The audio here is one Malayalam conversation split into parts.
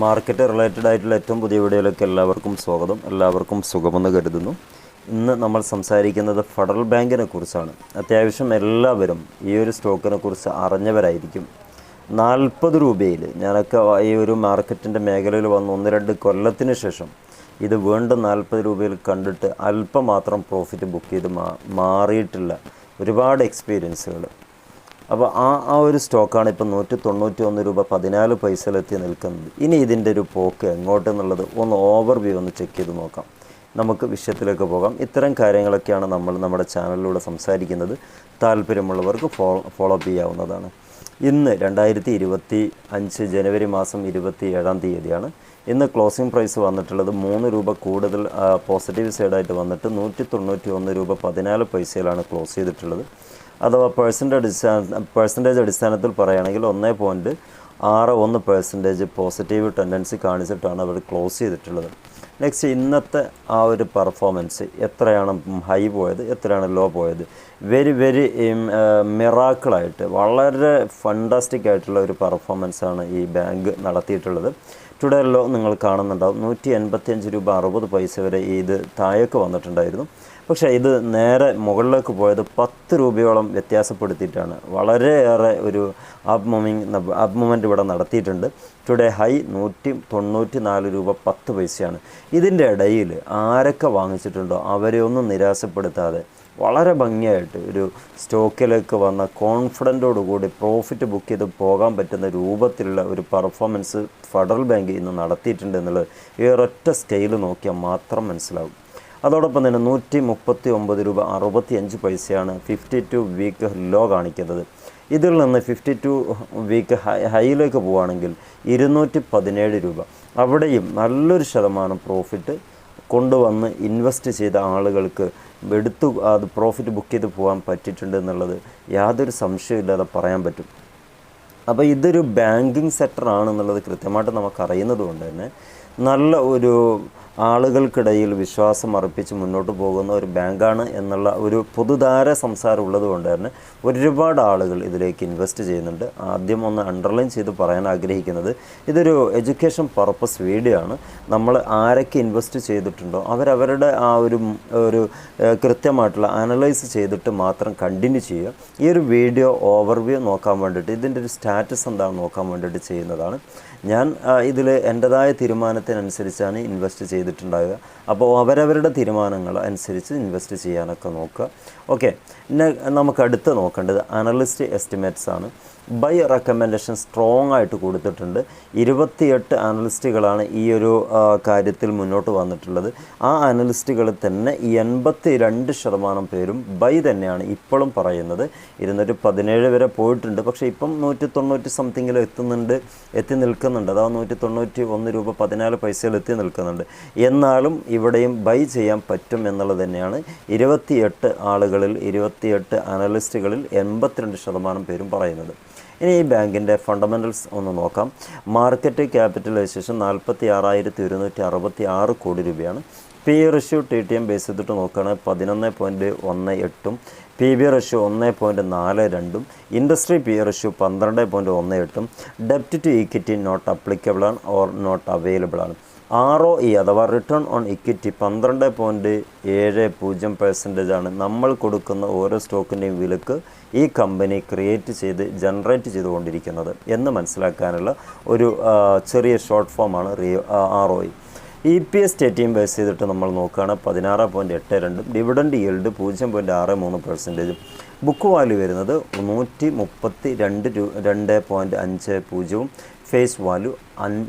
മാർക്കറ്റ് റിലേറ്റഡ് ആയിട്ടുള്ള ഏറ്റവും പുതിയ വീഡിയോയിലേക്ക് എല്ലാവർക്കും സ്വാഗതം. എല്ലാവർക്കും സുഖമെന്ന് കരുതുന്നു. ഇന്ന് നമ്മൾ സംസാരിക്കുന്നത് ഫെഡറൽ ബാങ്കിനെ കുറിച്ചാണ്. അത്യാവശ്യം എല്ലാവരും ഈ ഒരു സ്റ്റോക്കിനെ കുറിച്ച് അറിഞ്ഞവരായിരിക്കും. നാൽപ്പത് രൂപയിൽ ഞാനൊക്കെ ഈ ഒരു മാർക്കറ്റിന്റെ മേഖലയിൽ വന്ന് ഒന്ന് രണ്ട് കൊല്ലത്തിന് ശേഷം ഇത് വീണ്ടും നാൽപ്പത് രൂപയിൽ കണ്ടിട്ട് അല്പം മാത്രം പ്രോഫിറ്റ് ബുക്ക് ചെയ്ത് മാറിയിട്ടുള്ള ഒരുപാട് എക്സ്പീരിയൻസുകൾ അപ്പോൾ ആ ആ ഒരു സ്റ്റോക്കാണ് ഇപ്പോൾ നൂറ്റി തൊണ്ണൂറ്റി ഒന്ന് രൂപ പതിനാല് പൈസയിലെത്തി നിൽക്കുന്നത്. ഇനി ഇതിന്റെ ഒരു പോക്ക് എങ്ങോട്ടെന്നുള്ളത് ഒന്ന് ഓവർ വ്യൂ ഒന്ന് ചെക്ക് ചെയ്ത് നോക്കാം. നമുക്ക് വിഷയത്തിലേക്ക് പോകാം. ഇത്തരം കാര്യങ്ങളൊക്കെയാണ് നമ്മൾ നമ്മുടെ ചാനലിലൂടെ സംസാരിക്കുന്നത്. താല്പര്യമുള്ളവർക്ക് ഫോളോ അപ്പ് ചെയ്യാവുന്നതാണ്. ഇന്ന് രണ്ടായിരത്തി ഇരുപത്തി അഞ്ച് ജനുവരി മാസം ഇരുപത്തി ഏഴാം തീയതിയാണ്. ഇന്ന് ക്ലോസിംഗ് പ്രൈസ് വന്നിട്ടുള്ളത് മൂന്ന് രൂപ കൂടുതൽ പോസിറ്റീവ് സൈഡായിട്ട് വന്നിട്ട് നൂറ്റി തൊണ്ണൂറ്റി ഒന്ന് രൂപ പതിനാല് പൈസയിലാണ് ക്ലോസ് ചെയ്തിട്ടുള്ളത്. അഥവാ പേഴ്സന്റെ അടിസ്ഥാന പേഴ്സന്റേജ് അടിസ്ഥാനത്തിൽ പറയുകയാണെങ്കിൽ ഒന്നേ പോയിന്റ് ആറ് ഒന്ന് പേഴ്സന്റേജ് പോസിറ്റീവ് ടെൻഡൻസി കാണിച്ചിട്ടാണ് അവർ ക്ലോസ് ചെയ്തിട്ടുള്ളത്. നെക്സ്റ്റ് ഇന്നത്തെ ആ ഒരു പെർഫോമൻസ് എത്രയാണ് ഹൈ പോയത് എത്രയാണ് ലോ പോയത്? വെരി വെരി മിറാക്കിളായിട്ട് വളരെ ഫണ്ടാസ്റ്റിക് ആയിട്ടുള്ള ഒരു പെർഫോമൻസാണ് ഈ ബാങ്ക് നടത്തിയിട്ടുള്ളത്. ടുഡേ ലോ നിങ്ങൾ കാണുന്നുണ്ടാവും. നൂറ്റി എൺപത്തിയഞ്ച് രൂപ അറുപത് പൈസ വരെ ഇത് താഴേക്ക് വന്നിട്ടുണ്ടായിരുന്നു. പക്ഷേ ഇത് നേരെ മുകളിലേക്ക് പോയത് പത്ത് രൂപയോളം വ്യത്യാസപ്പെടുത്തിയിട്ടാണ്. വളരെയേറെ ഒരു അപ്പ് മൂവിങ് അപ്പ് മൂവ്മെന്റ് ഇവിടെ നടത്തിയിട്ടുണ്ട്. ടുഡേ ഹൈ നൂറ്റി തൊണ്ണൂറ്റി നാല് രൂപ പത്ത് പൈസയാണ്. ഇതിന്റെ ഇടയിൽ ആരൊക്കെ വാങ്ങിച്ചിട്ടുണ്ടോ അവരെ ഒന്നും നിരാശപ്പെടുത്താതെ. വളരെ ഭംഗിയായിട്ട് ഒരു സ്റ്റോക്കിലേക്ക് വന്ന കോൺഫിഡന്റോട് കൂടി പ്രോഫിറ്റ് ബുക്ക് ചെയ്ത് പോകാൻ പറ്റുന്ന രൂപത്തിലുള്ള ഒരു പെർഫോമൻസ് ഫെഡറൽ ബാങ്ക് ഇന്ന് നടത്തിയിട്ടുണ്ട് എന്നുള്ളത് ഈ സ്കെയിൽ നോക്കിയാൽ മാത്രം മനസ്സിലാവും. അതോടൊപ്പം തന്നെ നൂറ്റി മുപ്പത്തി ഒമ്പത് രൂപ അറുപത്തി അഞ്ച് പൈസയാണ് ഫിഫ്റ്റി ടു വീക്ക് ലോ കാണിക്കുന്നത്. ഇതിൽ നിന്ന് ഫിഫ്റ്റി ടു വീക്ക് ഹൈ ഹൈയിലേക്ക് പോവുകയാണെങ്കിൽ ഇരുന്നൂറ്റി പതിനേഴ് രൂപ. അവിടെയും നല്ലൊരു ശതമാനം പ്രോഫിറ്റ് കൊണ്ടുവന്ന് ഇൻവെസ്റ്റ് ചെയ്ത ആളുകൾക്ക് എടുത്തു അത് പ്രോഫിറ്റ് ബുക്ക് ചെയ്ത് പോകാൻ പറ്റിയിട്ടുണ്ട് എന്നുള്ളത് യാതൊരു സംശയമില്ലാതെ പറയാൻ പറ്റും. അപ്പോൾ ഇതൊരു ബാങ്കിങ് സെക്ടർ ആണെന്നുള്ളത് കൃത്യമായിട്ട് നമുക്കറിയുന്നത് കൊണ്ട് തന്നെ നല്ല ഒരു ആളുകൾക്കിടയിൽ വിശ്വാസം അർപ്പിച്ച് മുന്നോട്ട് പോകുന്ന ഒരു ബാങ്കാണ് എന്നുള്ള ഒരു പൊതുധാര സംസാരം ഉള്ളത് കൊണ്ട് തന്നെ ഒരുപാട് ആളുകൾ ഇതിലേക്ക് ഇൻവെസ്റ്റ് ചെയ്യുന്നുണ്ട്. ആദ്യം ഒന്ന് അണ്ടർലൈൻ ചെയ്ത് പറയാൻ ആഗ്രഹിക്കുന്നത് ഇതൊരു എഡ്യൂക്കേഷൻ പർപ്പസ് വീഡിയോ ആണ്. നമ്മൾ ആരൊക്കെ ഇൻവെസ്റ്റ് ചെയ്തിട്ടുണ്ടോ അവരവരുടെ ആ ഒരു ഒരു കൃത്യമായിട്ടുള്ള അനലൈസ് ചെയ്തിട്ട് മാത്രം കണ്ടിന്യൂ ചെയ്യുക. ഈ ഒരു വീഡിയോ ഓവർവ്യൂ നോക്കാൻ വേണ്ടിയിട്ട് ഇതിന്റെ ഒരു സ്റ്റാറ്റസ് എന്താണെന്ന് നോക്കാൻ വേണ്ടിയിട്ട് ചെയ്യുന്നതാണ്. ഞാൻ ഇതിൽ എന്റെതായ തീരുമാനത്തിനനുസരിച്ചാണ് ഇൻവെസ്റ്റ് ചെയ്തിട്ടുണ്ടാവുക അപ്പോൾ അവരവരുടെ തീരുമാനങ്ങൾ അനുസരിച്ച് ഇൻവെസ്റ്റ് ചെയ്യാനൊക്കെ നോക്കുക. ഓക്കെ നമുക്ക് അടുത്ത് നോക്കേണ്ടത് അനലിസ്റ്റ് എസ്റ്റിമേറ്റ്സ് ആണ്. ബൈ റെക്കമെൻഡേഷൻ സ്ട്രോങ് ആയിട്ട് കൊടുത്തിട്ടുണ്ട്. ഇരുപത്തിയെട്ട് അനലിസ്റ്റുകളാണ് ഈ ഒരു കാര്യത്തിൽ മുന്നോട്ട് വന്നിട്ടുള്ളത്. ആ അനലിസ്റ്റുകൾ തന്നെ എൺപത്തി രണ്ട് ശതമാനം പേരും ബൈ തന്നെയാണ് ഇപ്പോഴും പറയുന്നത്. ഇരുന്നൂറ്റി പതിനേഴ് വരെ പോയിട്ടുണ്ട്. പക്ഷേ ഇപ്പം നൂറ്റി തൊണ്ണൂറ്റി സംതിങ്ങിൽ എത്തുന്നുണ്ട് എത്തി നിൽക്കുന്നുണ്ട്. അതാ നൂറ്റി തൊണ്ണൂറ്റി ഒന്ന് രൂപ പതിനാല് പൈസയിൽ എത്തി നിൽക്കുന്നുണ്ട്. എന്നാലും ഇവിടെയും ബൈ ചെയ്യാൻ പറ്റും എന്നുള്ളത് തന്നെയാണ്. ഇരുപത്തിയെട്ട് ആളുകളിൽ ഇരുപത്തിയെട്ട് അനലിസ്റ്റുകളിൽ എൺപത്തിരണ്ട് ശതമാനം പേരും പറയുന്നത്. ഇനി ഈ ബാങ്കിന്റെ ഫണ്ടമെന്റൽസ് ഒന്ന് നോക്കാം. മാർക്കറ്റ് ക്യാപിറ്റലൈസേഷൻ നാൽപ്പത്തി ആറായിരത്തി ഒരുന്നൂറ്റി അറുപത്തി ആറ് കോടി രൂപയാണ്. P ratio T T M base ചെയ്തിട്ട് നോക്കുകയാണെങ്കിൽ പതിനൊന്ന് പോയിന്റ് ഒന്ന് എട്ടും പി ബി റഷ്യൂ ഒന്ന് പോയിന്റ് നാല് രണ്ടും ഇൻഡസ്ട്രി പി റഷ്യൂ പന്ത്രണ്ട് പോയിന്റ് ഒന്ന് എട്ടും ഡെപ്റ്റ് ടു ഇക്വിറ്റി നോട്ട് അപ്ലിക്കബിൾ ആണ് ഓർ നോട്ട് അവൈലബിൾ ആണ്. ആർ ഒ ഇ അഥവാ റിട്ടേൺ ഓൺ ഇക്വിറ്റി പന്ത്രണ്ട് പോയിന്റ് ഏഴ് പൂജ്യം പെർസെന്റേജ് ആണ് നമ്മൾ കൊടുക്കുന്ന ഓരോ സ്റ്റോക്കിന്റെയും വിലക്ക് ഈ കമ്പനി ക്രിയേറ്റ് ചെയ്ത് ജനറേറ്റ് ചെയ്തുകൊണ്ടിരിക്കുന്നത് എന്ന് മനസ്സിലാക്കാനുള്ള ഒരു ചെറിയ ഷോർട്ട് ഫോമാണ് Riya R O E E P S സ്റ്റേറ്റിയും base ചെയ്തിട്ട് നമ്മൾ നോക്കുകയാണ് പതിനാറ് പോയിന്റ് എട്ട് രണ്ടും ഡിവിഡൻഡ് ഈൽഡ് പൂജ്യം പോയിന്റ് ആറ് മൂന്ന് പെർസെന്റേജും ബുക്ക് വാല്യൂ വരുന്നത് നൂറ്റി മുപ്പത്തി രണ്ട് രൂ രണ്ട് പോയിന്റ് അഞ്ച് പൂജ്യവും ഫേസ് വാല്യൂ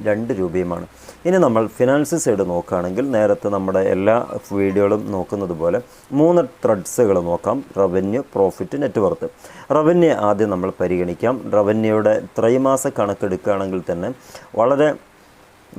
രണ്ട് രൂപയുമാണ്. ഇനി നമ്മൾ ഫിനാൻസ് സൈഡ് നോക്കുകയാണെങ്കിൽ നേരത്തെ നമ്മുടെ എല്ലാ വീഡിയോകളും നോക്കുന്നത് പോലെ മൂന്ന് ത്രെഡ്സുകൾ നോക്കാം. റവന്യൂ പ്രോഫിറ്റ് നെറ്റ്വർത്ത് റവന്യൂ ആദ്യം നമ്മൾ പരിഗണിക്കാം. റവന്യൂയുടെ ത്രൈമാസ കണക്കെടുക്കുകയാണെങ്കിൽ തന്നെ വളരെ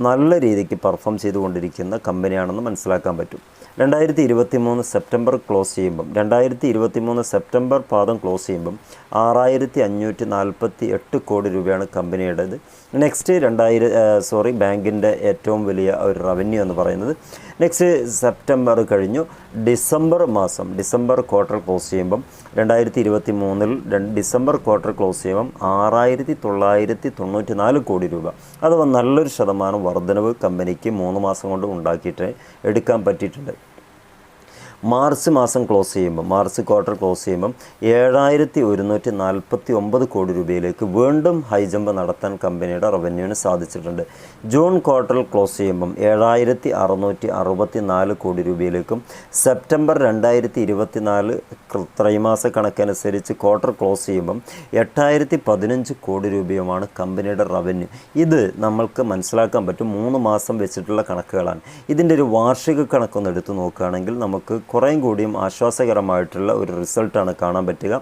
നല്ല രീതിക്ക് പെർഫോം ചെയ്തുകൊണ്ടിരിക്കുന്ന കമ്പനിയാണെന്ന് മനസ്സിലാക്കാൻ പറ്റും. രണ്ടായിരത്തി ഇരുപത്തി മൂന്ന് സെപ്റ്റംബർ ക്ലോസ് ചെയ്യുമ്പം രണ്ടായിരത്തി ഇരുപത്തി മൂന്ന് സെപ്റ്റംബർ പാദം ക്ലോസ് ചെയ്യുമ്പം ആറായിരത്തി അഞ്ഞൂറ്റി നാൽപ്പത്തി എട്ട് കോടി രൂപയാണ് കമ്പനിയുടേത്. നെക്സ്റ്റ് രണ്ടായിരം സോറി ബാങ്കിന്റെ ഏറ്റവും വലിയ ഒരു റവന്യൂ എന്ന് പറയുന്നത്. നെക്സ്റ്റ് സെപ്റ്റംബർ കഴിഞ്ഞു. ഡിസംബർ മാസം ഡിസംബർ ക്വാർട്ടർ ക്ലോസ് ചെയ്യുമ്പം രണ്ടായിരത്തി ഇരുപത്തി മൂന്നിൽ ഡിസംബർ ക്വാർട്ടർ ക്ലോസ് ചെയ്യുമ്പം ആറായിരത്തി തൊള്ളായിരത്തി തൊണ്ണൂറ്റി നാല് കോടി രൂപ. അഥവാ നല്ലൊരു ശതമാനം വർധനവ് കമ്പനിക്ക് മൂന്ന് മാസം കൊണ്ട് ഉണ്ടാക്കിയിട്ട് എടുക്കാൻ പറ്റിയിട്ടുണ്ട്. മാർച്ച് മാസം ക്ലോസ് ചെയ്യുമ്പോൾ മാർച്ച് ക്വാർട്ടർ ക്ലോസ് ചെയ്യുമ്പം ഏഴായിരത്തി ഒരുന്നൂറ്റി നാൽപ്പത്തി ഒമ്പത് കോടി രൂപയിലേക്ക് വീണ്ടും ഹൈ ജമ്പ് നടത്താൻ കമ്പനിയുടെ റവന്യൂവിന് സാധിച്ചിട്ടുണ്ട്. ജൂൺ ക്വാർട്ടർ ക്ലോസ് ചെയ്യുമ്പം ഏഴായിരത്തി അറുന്നൂറ്റി അറുപത്തി നാല് കോടി രൂപയിലേക്കും സെപ്റ്റംബർ രണ്ടായിരത്തി ഇരുപത്തി നാല് ത്രൈമാസ കണക്കനുസരിച്ച് ക്വാർട്ടർ ക്ലോസ് ചെയ്യുമ്പം എട്ടായിരത്തി പതിനഞ്ച് കോടി രൂപയുമാണ് കമ്പനിയുടെ റവന്യൂ. ഇത് നമ്മൾക്ക് മനസ്സിലാക്കാൻ പറ്റും മൂന്ന് മാസം വെച്ചിട്ടുള്ള കണക്കുകളാണ്. ഇതിന്റെ ഒരു വാർഷിക കണക്കൊന്ന് എടുത്തു നോക്കുകയാണെങ്കിൽ നമുക്ക് കുറേയും കൂടിയും ആശ്വാസകരമായിട്ടുള്ള ഒരു റിസൾട്ടാണ് കാണാൻ പറ്റുക.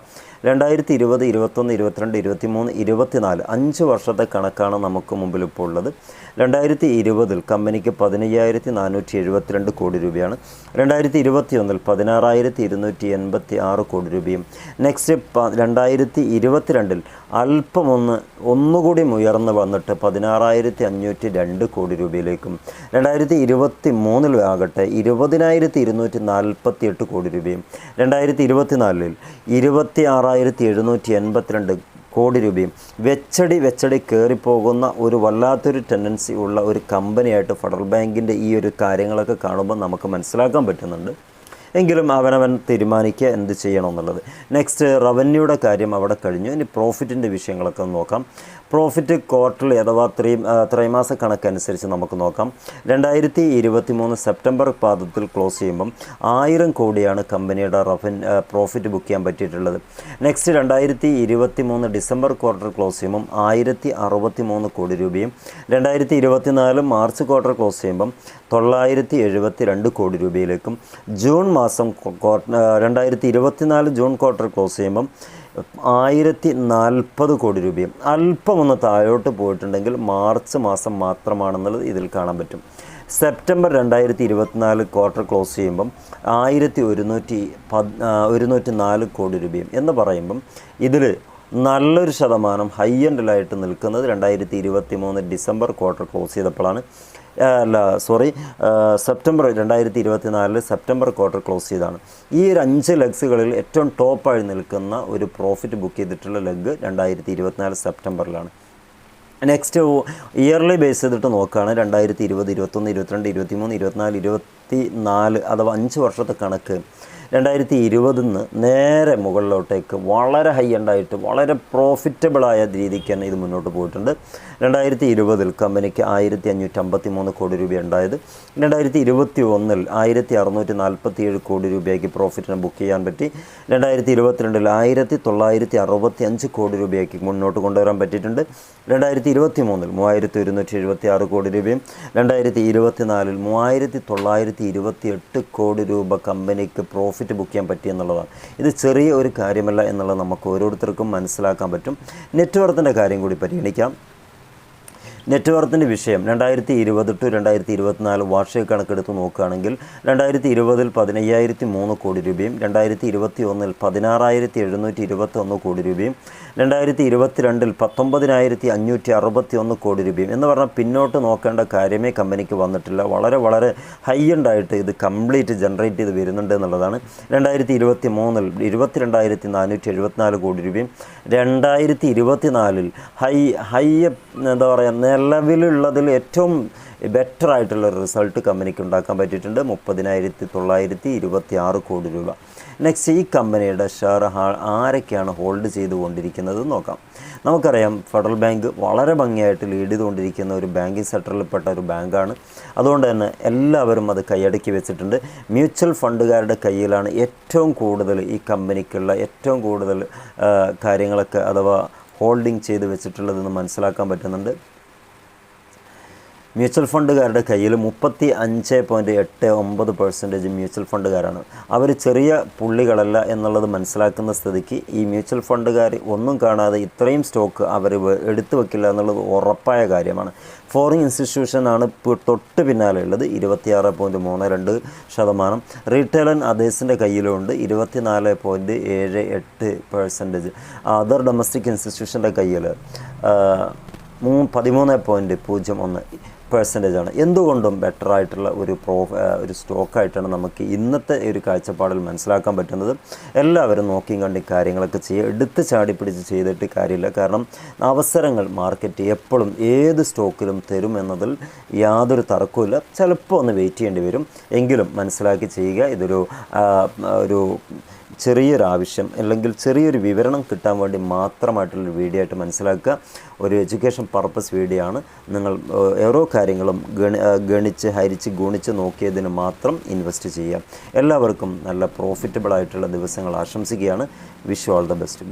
രണ്ടായിരത്തി ഇരുപത് ഇരുപത്തൊന്ന് ഇരുപത്തിരണ്ട് ഇരുപത്തി മൂന്ന് ഇരുപത്തിനാല് അഞ്ച് വർഷത്തെ കണക്കാണ് നമുക്ക് മുമ്പിൽ ഇപ്പോൾ ഉള്ളത് രണ്ടായിരത്തി ഇരുപതിൽ കമ്പനിക്ക് പതിനയ്യായിരത്തി നാനൂറ്റി എഴുപത്തിരണ്ട് കോടി രൂപയാണ്. രണ്ടായിരത്തി ഇരുപത്തി ഒന്നിൽ പതിനാറായിരത്തി ഇരുന്നൂറ്റി എൺപത്തി ആറ് കോടി രൂപയും. നെക്സ്റ്റ് രണ്ടായിരത്തി ഇരുപത്തിരണ്ടിൽ അല്പമൊന്ന് ഒന്നുകൂടി ഉയർന്ന് വന്നിട്ട് പതിനാറായിരത്തി അഞ്ഞൂറ്റി രണ്ട് കോടി രൂപയിലേക്കും. രണ്ടായിരത്തി ഇരുപത്തി മൂന്നിൽ ആകട്ടെ ഇരുപതിനായിരത്തി ഇരുന്നൂറ്റി നാൽപ്പത്തി എട്ട് കോടി രൂപയും. രണ്ടായിരത്തി ഇരുപത്തിനാലിൽ ഇരുപത്തി ആറായിരത്തി എഴുന്നൂറ്റി എൺപത്തിരണ്ട് കോടി രൂപയും വെച്ചടി വെച്ചടി കയറിപ്പോകുന്ന ഒരു വല്ലാത്തൊരു ടെൻഡൻസി ഉള്ള ഒരു കമ്പനിയായിട്ട് ഫെഡറൽ ബാങ്കിന്റെ ഈ ഒരു കാര്യങ്ങളൊക്കെ കാണുമ്പോൾ നമുക്ക് മനസ്സിലാക്കാൻ പറ്റുന്നുണ്ട്. എങ്കിലും അവനവൻ തീരുമാനിക്കുക എന്ത് ചെയ്യണമെന്നുള്ളത് നെക്സ്റ്റ് റവന്യൂയുടെ കാര്യം അവിടെ കഴിഞ്ഞു. ഇനി പ്രോഫിറ്റിന്റെ വിഷയങ്ങളൊക്കെ നോക്കാം. പ്രോഫിറ്റ് ക്വാർട്ടർലി അഥവാ ത്രീ ത്രൈമാസ കണക്കനുസരിച്ച് നമുക്ക് നോക്കാം. രണ്ടായിരത്തി ഇരുപത്തി മൂന്ന് സെപ്റ്റംബർ പാദത്തിൽ ക്ലോസ് ചെയ്യുമ്പം ആയിരം കോടിയാണ് കമ്പനിയുടെ റഫൻ പ്രോഫിറ്റ് ബുക്ക് ചെയ്യാൻ പറ്റിയിട്ടുള്ളത്. നെക്സ്റ്റ് രണ്ടായിരത്തി ഇരുപത്തി മൂന്ന് ഡിസംബർ ക്വാർട്ടർ ക്ലോസ് ചെയ്യുമ്പം ആയിരത്തി അറുപത്തി മൂന്ന് കോടി രൂപയും രണ്ടായിരത്തി ഇരുപത്തി നാല് മാർച്ച് ക്വാർട്ടർ ക്ലോസ് ചെയ്യുമ്പം തൊള്ളായിരത്തി എഴുപത്തി രണ്ട് കോടി രൂപയിലേക്കും ജൂൺ മാസം രണ്ടായിരത്തി ഇരുപത്തിനാല് ജൂൺ ക്വാർട്ടർ ക്ലോസ് ചെയ്യുമ്പം ആയിരത്തി നാൽപ്പത് കോടി രൂപയും. അല്പമൊന്ന് താഴോട്ട് പോയിട്ടുണ്ടെങ്കിൽ മാർച്ച് മാസം മാത്രമാണെന്നുള്ളത് ഇതിൽ കാണാൻ പറ്റും. സെപ്റ്റംബർ രണ്ടായിരത്തി ഇരുപത്തിനാല് ക്വാർട്ടർ ക്ലോസ് ചെയ്യുമ്പം ആയിരത്തി ഒരുന്നൂറ്റി പത് ഒരുന്നൂറ്റി നാല് കോടി രൂപയും എന്ന് പറയുമ്പം ഇതിൽ നല്ലൊരു ശതമാനം ഹൈ എൻഡിലായിട്ട് നിൽക്കുന്നത് രണ്ടായിരത്തി ഇരുപത്തി മൂന്ന് ഡിസംബർ ക്വാർട്ടർ ക്ലോസ് ചെയ്തപ്പോഴാണ്. അല്ല സോറി സെപ്റ്റംബർ രണ്ടായിരത്തി ഇരുപത്തി നാലിൽ സെപ്റ്റംബർ ക്വാർട്ടർ ക്ലോസ് ചെയ്താണ്. ഈ ഒരു അഞ്ച് ലെഗ്സുകളിൽ ഏറ്റവും ടോപ്പായി നിൽക്കുന്ന ഒരു പ്രോഫിറ്റ് ബുക്ക് ചെയ്തിട്ടുള്ള ലെഗ് രണ്ടായിരത്തി ഇരുപത്തിനാല് സെപ്റ്റംബറിലാണ് നെക്സ്റ്റ് ഇയർലി ബേസ് ചെയ്തിട്ട് നോക്കുകയാണ് രണ്ടായിരത്തി ഇരുപത് ഇരുപത്തൊന്ന് ഇരുപത്തിരണ്ട് ഇരുപത്തിമൂന്ന് ഇരുപത്തിനാല് ഇരുപത്തി നാല് അഥവാ അഞ്ച് വർഷത്തെ കണക്ക് രണ്ടായിരത്തി ഇരുപതിൽ നിന്ന് നേരെ മുകളിലോട്ടേക്ക് വളരെ ഹൈ എൻഡായിട്ട് വളരെ പ്രോഫിറ്റബിളായ രീതിക്ക് തന്നെ ഇത് മുന്നോട്ട് പോയിട്ടുണ്ട്. രണ്ടായിരത്തി ഇരുപതിൽ കമ്പനിക്ക് ആയിരത്തി അഞ്ഞൂറ്റി അമ്പത്തി മൂന്ന് കോടി രൂപ ഉണ്ടായത്. രണ്ടായിരത്തി ഇരുപത്തി ഒന്നിൽ ആയിരത്തി അറുന്നൂറ്റി നാൽപ്പത്തി ഏഴ് കോടി രൂപയ്ക്ക് പ്രോഫിറ്റിനെ ബുക്ക് ചെയ്യാൻ പറ്റി. രണ്ടായിരത്തി ഇരുപത്തിരണ്ടിൽ ആയിരത്തി തൊള്ളായിരത്തി അറുപത്തി അഞ്ച് കോടി രൂപയ്ക്ക് മുന്നോട്ട് കൊണ്ടുവരാൻ പറ്റിയിട്ടുണ്ട്. രണ്ടായിരത്തി ഇരുപത്തി മൂന്നിൽ മൂവായിരത്തി ഒരുന്നൂറ്റി എഴുപത്തി ആറ് കോടി രൂപയും രണ്ടായിരത്തി ഇരുപത്തിനാലിൽ മൂവായിരത്തി തൊള്ളായിരത്തി ഇരുപത്തി എട്ട് കോടി രൂപ കമ്പനിക്ക് പ്രോഫിറ്റ് ബുക്ക് ചെയ്യാൻ പറ്റി എന്നുള്ളതാണ്. ഇത് ചെറിയ ഒരു കാര്യമല്ല എന്നുള്ളത് നമുക്ക് ഓരോരുത്തർക്കും മനസ്സിലാക്കാൻ പറ്റും. നെറ്റ്വർത്തിന്റെ കാര്യം കൂടി പരിഗണിക്കാം. നെറ്റ്വർത്തിന്റെ വിഷയം രണ്ടായിരത്തി ഇരുപത് ടു രണ്ടായിരത്തി ഇരുപത്തിനാല് വാർഷിക കണക്കെടുത്ത് നോക്കുകയാണെങ്കിൽ രണ്ടായിരത്തി ഇരുപതിൽ പതിനയ്യായിരത്തി മൂന്ന് കോടി രൂപയും രണ്ടായിരത്തി ഇരുപത്തി ഒന്നിൽ പതിനാറായിരത്തി എഴുന്നൂറ്റി ഇരുപത്തി ഒന്ന് കോടി രൂപയും രണ്ടായിരത്തി ഇരുപത്തിരണ്ടിൽ പത്തൊമ്പതിനായിരത്തി അഞ്ഞൂറ്റി അറുപത്തി ഒന്ന് കോടി രൂപയും എന്ന് പറഞ്ഞാൽ പിന്നോട്ട് നോക്കേണ്ട കാര്യമേ കമ്പനിക്ക് വന്നിട്ടില്ല. വളരെ വളരെ ഹൈ എൻഡായിട്ട് ഇത് കംപ്ലീറ്റ് ജനറേറ്റ് ചെയ്ത് വരുന്നുണ്ട് എന്നുള്ളതാണ്. രണ്ടായിരത്തി ഇരുപത്തി മൂന്നിൽ ഇരുപത്തിരണ്ടായിരത്തി നാനൂറ്റി എഴുപത്തിനാല് കോടി രൂപയും രണ്ടായിരത്തി ഇരുപത്തിനാലിൽ ഹൈ ഹൈ എന്താ പറയുക നിലവിലുള്ളതിൽ ഏറ്റവും ബെറ്റർ ആയിട്ടുള്ള റിസൾട്ട് കമ്പനിക്ക് ഉണ്ടാക്കാൻ പറ്റിയിട്ടുണ്ട്. മുപ്പതിനായിരത്തി തൊള്ളായിരത്തി ഇരുപത്തി ആറ് കോടി രൂപ. നെക്സ്റ്റ് ഈ കമ്പനിയുടെ ഷെയർ ആരൊക്കെയാണ് ഹോൾഡ് ചെയ്തുകൊണ്ടിരിക്കുന്നത് നോക്കാം. നമുക്കറിയാം ഫെഡറൽ ബാങ്ക് വളരെ ഭംഗിയായിട്ട് ലീഡ് ചെയ്തുകൊണ്ടിരിക്കുന്ന ഒരു ബാങ്കിങ് സെക്ടറിൽപ്പെട്ട ഒരു ബാങ്കാണ് അതുകൊണ്ട് തന്നെ എല്ലാവരും അത് കൈയടക്കി വെച്ചിട്ടുണ്ട്. മ്യൂച്വൽ ഫണ്ടുകാരുടെ കയ്യിലാണ് ഏറ്റവും കൂടുതൽ ഈ കമ്പനിക്കുള്ള ഏറ്റവും കൂടുതൽ കാര്യങ്ങളൊക്കെ അഥവാ ഹോൾഡിംഗ് ചെയ്ത് വെച്ചിട്ടുള്ളതെന്ന് മനസ്സിലാക്കാൻ പറ്റുന്നുണ്ട്. മ്യൂച്വൽ ഫണ്ടുകാരുടെ കയ്യിൽ മുപ്പത്തി അഞ്ച് പോയിന്റ് എട്ട് ഒമ്പത് പെർസെന്റേജ് മ്യൂച്വൽ ഫണ്ടുകാരാണ്. അവർ ചെറിയ പുള്ളികളല്ല എന്നുള്ളത് മനസ്സിലാക്കുന്ന സ്ഥിതിക്ക് ഈ മ്യൂച്വൽ ഫണ്ടുകാർ ഒന്നും കാണാതെ ഇത്രയും സ്റ്റോക്ക് അവർ എടുത്തു വെക്കില്ല എന്നുള്ളത് ഉറപ്പായ കാര്യമാണ്. ഫോറിൻ ഇൻസ്റ്റിറ്റ്യൂഷനാണ് ഇപ്പോൾ തൊട്ട് പിന്നാലെ ഉള്ളത്. ഇരുപത്തിയാറ് പോയിന്റ് മൂന്ന് രണ്ട് ശതമാനം. റീറ്റെയിൽ ആൻഡ് അതേഴ്സിന്റെ കയ്യിലുണ്ട്. ഇരുപത്തിനാല് പോയിന്റ് ഏഴ് എട്ട് പെർസെന്റേജ് അതർ ഡൊമസ്റ്റിക് ഇൻസ്റ്റിറ്റ്യൂഷന്റെ കയ്യിൽ മൂ പതിമൂന്ന് പോയിന്റ് പൂജ്യം ഒന്ന്. പെർസെന്റേജ് ആണ്. എന്തുകൊണ്ടും ബെറ്റർ ആയിട്ടുള്ള ഒരു പ്രോ ഒരു സ്റ്റോക്കായിട്ടാണ് നമുക്ക് ഇന്നത്തെ ഒരു കാഴ്ചപ്പാടിൽ മനസ്സിലാക്കാൻ പറ്റുന്നത്. എല്ലാവരും നോക്കിയും കണ്ടി കാര്യങ്ങളൊക്കെ ചെയ്യുക. എടുത്ത് ചാടി പിടിച്ച് ചെയ്തിട്ട് കാര്യമില്ല. കാരണം അവസരങ്ങൾ മാർക്കറ്റ് എപ്പോഴും ഏത് സ്റ്റോക്കിലും തരും എന്നതിൽ യാതൊരു തർക്കവുമില്ല ചിലപ്പോൾ ഒന്ന് വെയിറ്റ് ചെയ്യേണ്ടി വരും. എങ്കിലും മനസ്സിലാക്കി ചെയ്യുക. ഇതൊരു ഒരു ചെറിയൊരു ആവശ്യം അല്ലെങ്കിൽ ചെറിയൊരു വിവരണം കിട്ടാൻ വേണ്ടി മാത്രമായിട്ടുള്ളൊരു വീഡിയോ ആയിട്ട് മനസ്സിലാക്കുക. ഒരു എഡ്യൂക്കേഷൻ പർപ്പസ് വീഡിയോ ആണ്. നിങ്ങൾ ഓരോ കാര്യങ്ങളും ഗണി ഗണിച്ച് ഹരിച്ച് ഗുണിച്ച് നോക്കിയതിന് മാത്രം ഇൻവെസ്റ്റ് ചെയ്യാം. എല്ലാവർക്കും നല്ല പ്രോഫിറ്റബിൾ ആയിട്ടുള്ള ദിവസങ്ങൾ ആശംസിക്കുകയാണ്. Wish all the best good